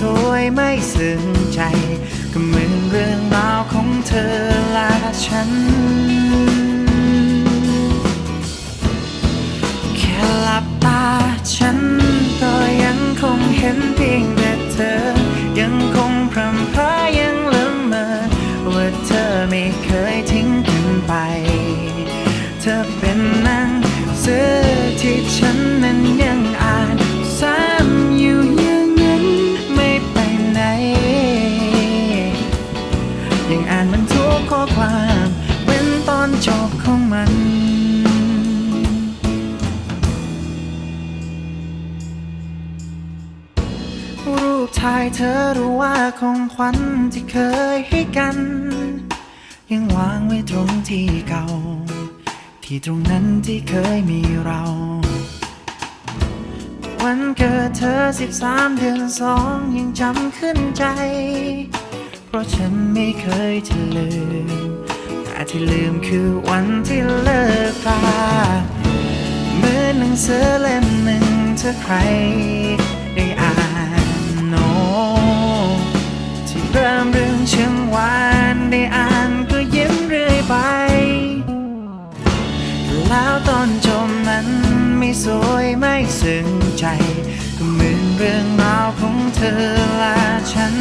สวยไม่ซึ้งใจ ก็เหมือนเรื่องราวของเธอและฉัน ปถ่ายเธอรู้ว่าของขวัญที่เคยให้กัน ยังวางไว้ตรงที่เก่า ที่ตรงนั้นที่เคยมีเรา วันเกิดเธอ13เดือนสองยังจำขึ้นใจ เพราะฉันไม่เคยจะลืม แต่ที่ลืมคือวันที่เลิกราเหมือนหนังสือเล่มหนึ่งถ้าใคร เชื่องเชิงหวานได้อ่านก็ยิ้มเรื่อยไป แล้วตอนจบนั้นไม่สวยไม่ซึ้งใจ ก็เหมือนเรื่องราวของเธอและฉัน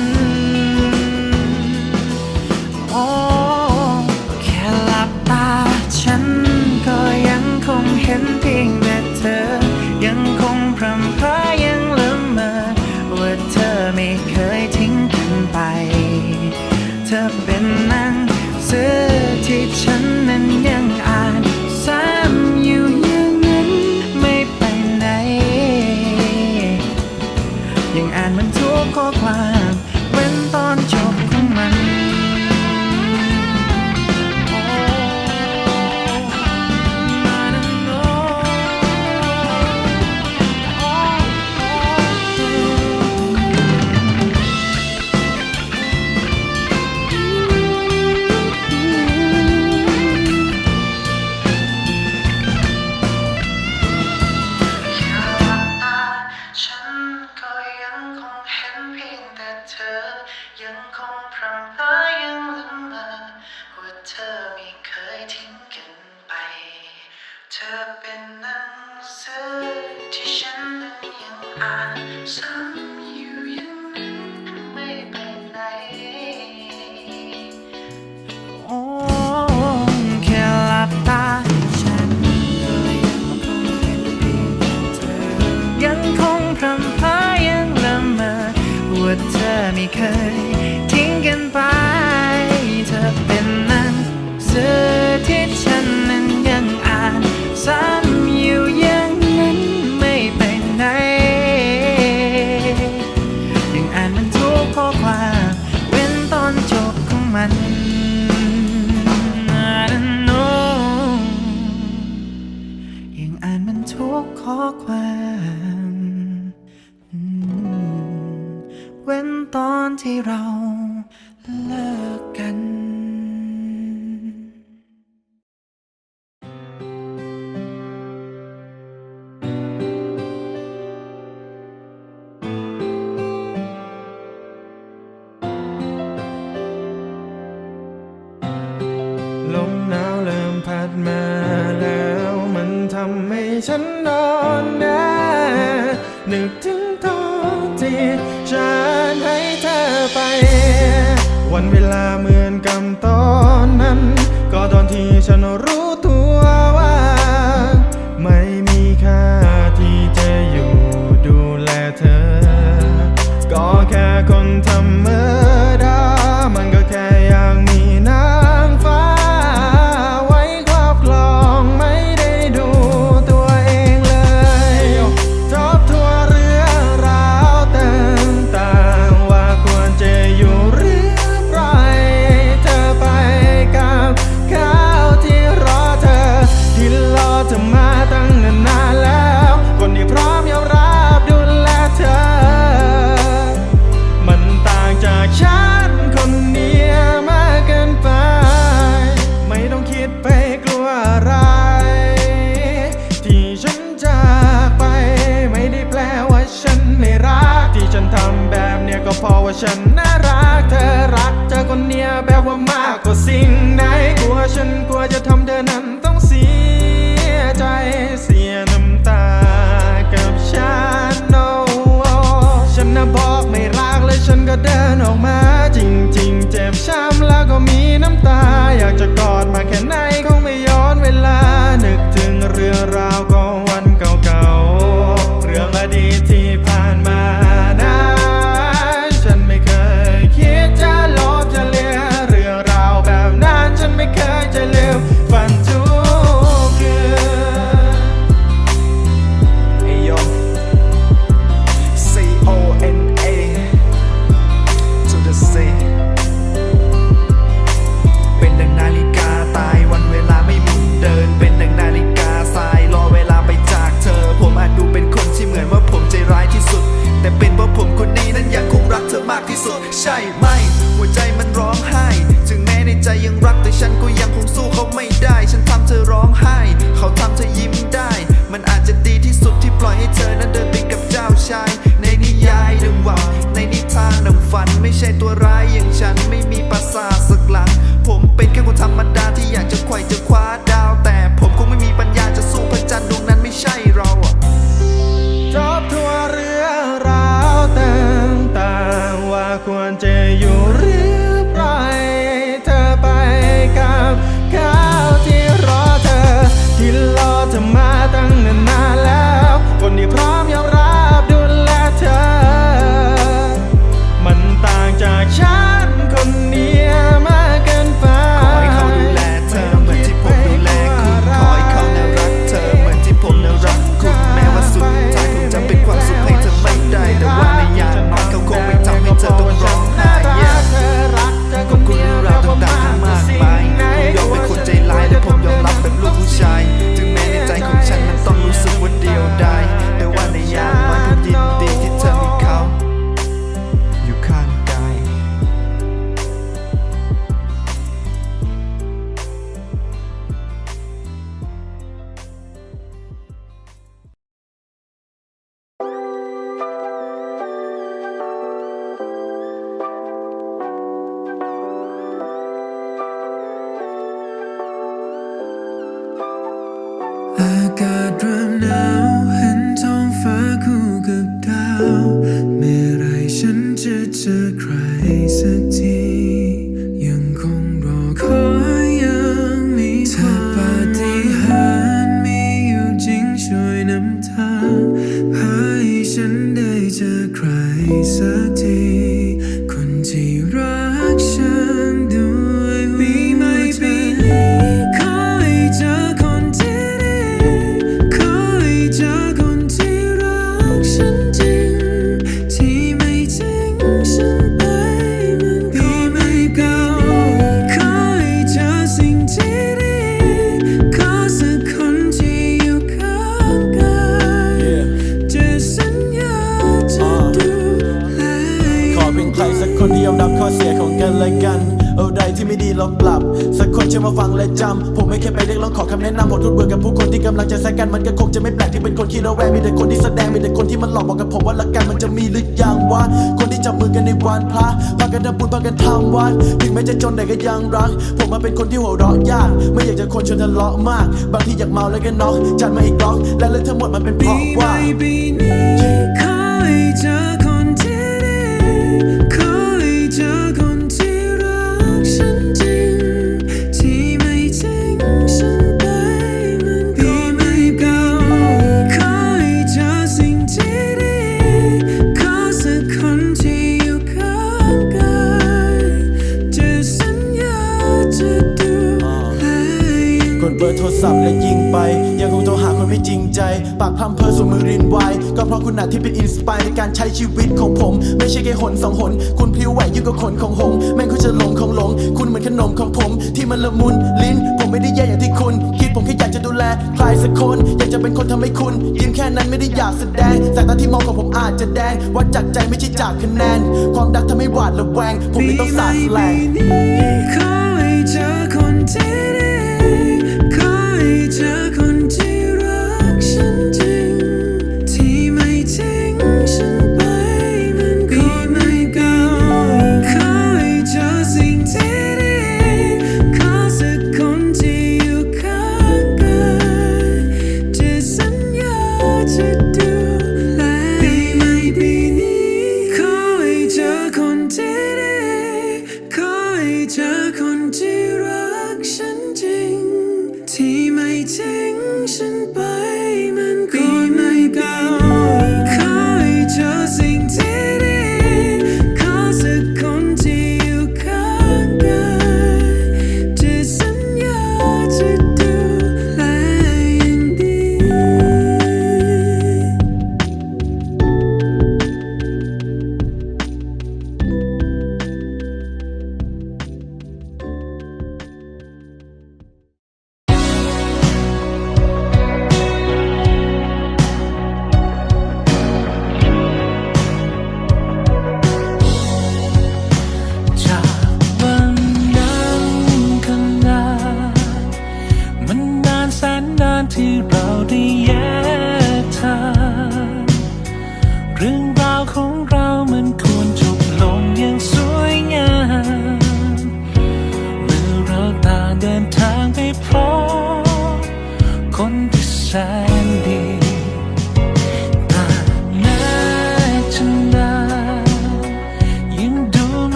ที่เราเลิกกันลมหนาวเริ่มพัดมาแล้วมันทำให้ฉันนอนแน่นึกถึงตอนที่ฉันให้ ไป วันเวลาเหมือนกับตอนนั้น ก็ตอนที่ฉัน ฉันน่ารักเธอรักเธอคนเนี้ยแบบว่ามากกว่าสิ่งใดกลัวฉันกลัวจะทำเธอนั้นต้องเสียใจเสียน้ำตากับฉัน no ฉันน่ะบอกไม่รักเลยฉันก็เดินออกมา จริง ๆ เจ็บช้ำแล้วก็มีน้ำตา อยากจะกอดมาแค่ไหน ใช่ไหม สักที ครสักคนที่ยอมรับข้อเสียของกันและกัน เอาใดที่ไม่ดีลราปรับ สักคนเชื่อมาฟังและจำ ผมไม่เคยไปเรียกร้องขอคำแนะนำผมทุกเบื่อกับผู้คนที่กำลังจะแซงกันมันก็คงจะไม่แปลกที่เป็นคนขี้ระแวงมีแต่คนที่แสดงมีแต่คนที่มันหลอกบอกกับผมว่าละกันมันจะมีหรือยังวะคนที่จับมือกันในวันพระพากันทำบุญพากันทำวัดถึงแม้จะจนแต่ก็ยังรัก ผมมาเป็นคนที่หัวเราะยากไม่อยากจะคนชวนทะเลาะมาก บางทีอยากเมาแล้วก็น็อกจัดมาอีกล็อกและเรื่องทั้งหมดมันเป็นเพราะว่าปีไหนปีนี้ขอให้เจอ ช้ชีวิตของผม ไม่ใช่แค่หนสองหน คุณพลิ้วไหวยิ่งกว่าขนของหงแม่งคุณจะหลงของหลง คุณเหมือนขนมของผม ที่มันละมุนลิ้น ผมไม่ได้แย่อย่างที่คุณ คิดผมแค่อยากจะดูแลใครสักคน อยากจะเป็นคนทำให้คุณยิ้มแค่นั้นไม่ได้อยากแสดงสายตาที่มองของผมอาจจะแดงวัดจากใจไม่ใช่จากคะแนน ความรักทำให้หวาดระแวง ผมไม่ต้องสาดแรง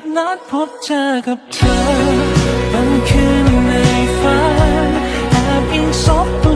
บนัดพบเจอกับเธอ บางคืนในฝันแอบอิงซบตัว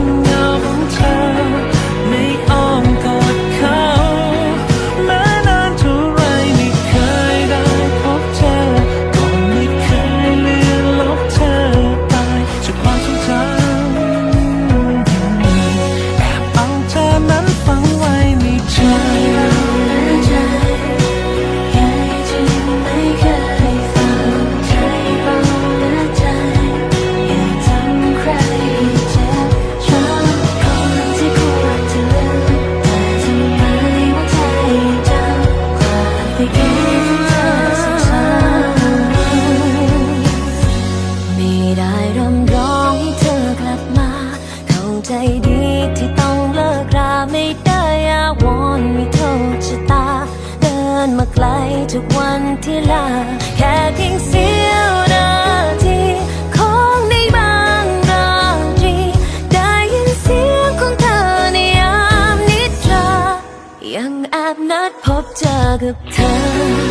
ทุกวันที่ลา แค่เพียงเสี้ยวนาทีของในบางราตรี ได้ยินเสียงของเธอในยามนิทรา ยังแอบนัดพบเจอกับเธอ